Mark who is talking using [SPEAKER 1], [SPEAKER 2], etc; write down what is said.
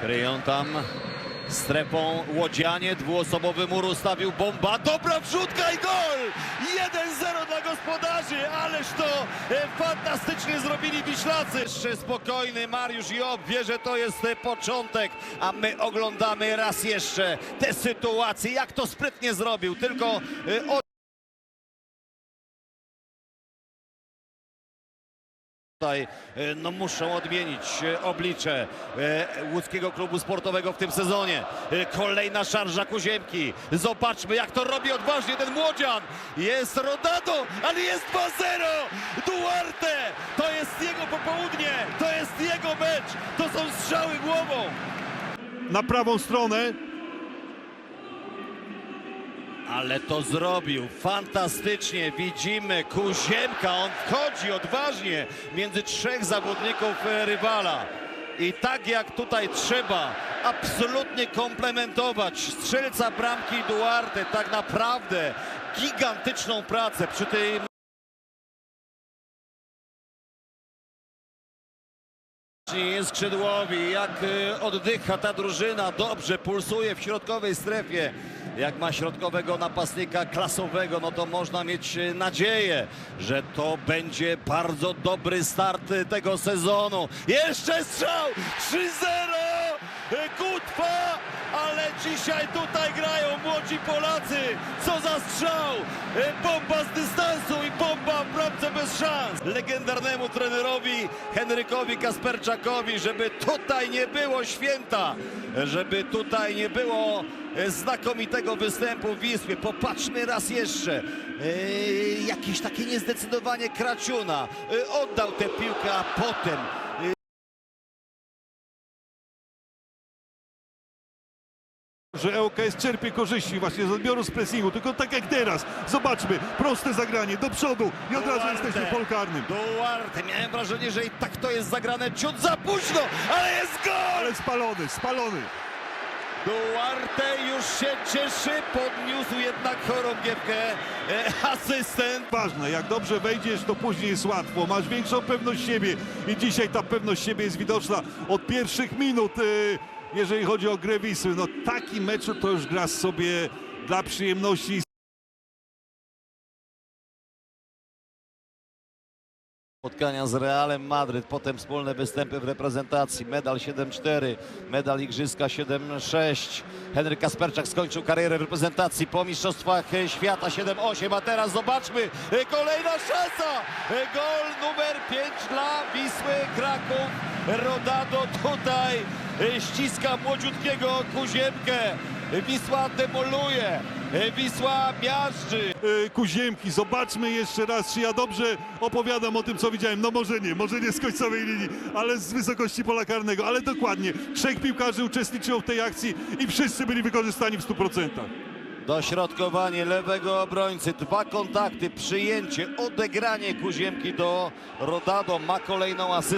[SPEAKER 1] Kryją tam strefą Łodzianie. Dwuosobowy mur ustawił bomba. Dobra wrzutka i gol! 1-0 dla gospodarzy. Ależ to e, fantastycznie zrobili Wiślacy. Spokojny Mariusz Job wie, że to jest e, początek, a my oglądamy raz jeszcze te sytuacje. Jak to sprytnie zrobił. Tylko e, od... Tutaj e, no, muszą odmienić e, oblicze e, łódzkiego klubu sportowego w tym sezonie. Kolejna szarża Kuziemki. Zobaczmy jak to robi odważnie ten młodzian. Jest Rodado, ale jest 2-0. Duarte, to jest jego popołudnie, to jest jego mecz. To są strzały głową.
[SPEAKER 2] na prawą stronę.
[SPEAKER 1] Ale to zrobił fantastycznie. Widzimy Kuziemka. On wchodzi odważnie między trzech zawodników e, rywala. I tak jak tutaj trzeba absolutnie komplementować strzelca bramki Duarte. Tak naprawdę gigantyczną pracę przy tej skrzydłowi, jak y, oddycha ta drużyna, dobrze pulsuje w środkowej strefie. Jak ma środkowego napastnika klasowego, no to można mieć y, nadzieję, że to będzie bardzo dobry start y, tego sezonu. Jeszcze strzał! 3-0! Y, Kutwa! Ale dzisiaj tutaj grają młodzi Polacy. Co za strzał! Bomba z dystansu i bomba w bramce bez szans. Legendarnemu trenerowi Henrykowi Kasperczakowi, żeby tutaj nie było święta, żeby tutaj nie było e, znakomitego występu w Wisłie. Popatrzmy raz jeszcze. E, jakieś takie niezdecydowanie Kraciuna. E, oddał tę piłkę, a potem
[SPEAKER 2] że ŁKS czerpie korzyści właśnie z odbioru z pressingu, tylko tak jak teraz. Zobaczmy, proste zagranie do przodu i od razu
[SPEAKER 1] Duarte.
[SPEAKER 2] jesteśmy w polu karnym.
[SPEAKER 1] Duarte. Miałem wrażenie, że i tak to jest zagrane ciut za późno, ale jest gol!
[SPEAKER 2] Ale spalony, spalony.
[SPEAKER 1] Duarte już się cieszy, podniósł jednak chorągiewkę e, asystent.
[SPEAKER 2] Ważne, jak dobrze wejdziesz, to później jest łatwo. Masz większą pewność siebie i dzisiaj ta pewność siebie jest widoczna od pierwszych minut, y, jeżeli chodzi o grę Wisły. No taki meczu to już grasz sobie dla przyjemności.
[SPEAKER 1] Spotkania z Realem Madryt, potem wspólne występy w reprezentacji, medal 7-4, medal Igrzyska 7-6. Henryk Kasperczak skończył karierę w reprezentacji po Mistrzostwach Świata 7-8, a teraz zobaczmy, e, kolejna szansa! E, Gol numer 5 dla Wisły Kraków. Rodado tutaj e, ściska młodziutkiego Kuziemkę. Wisła demoluje, Wisła miażdży.
[SPEAKER 2] y, Kuziemki. Zobaczmy jeszcze raz, czy ja dobrze opowiadam o tym, co widziałem. No może nie, może nie z końcowej linii, ale z wysokości pola karnego. Ale dokładnie, trzech piłkarzy uczestniczyło w tej akcji i wszyscy byli wykorzystani w 100%.
[SPEAKER 1] Dośrodkowanie lewego obrońcy, dwa kontakty, przyjęcie, odegranie Kuziemki do Rodado, ma kolejną asystę.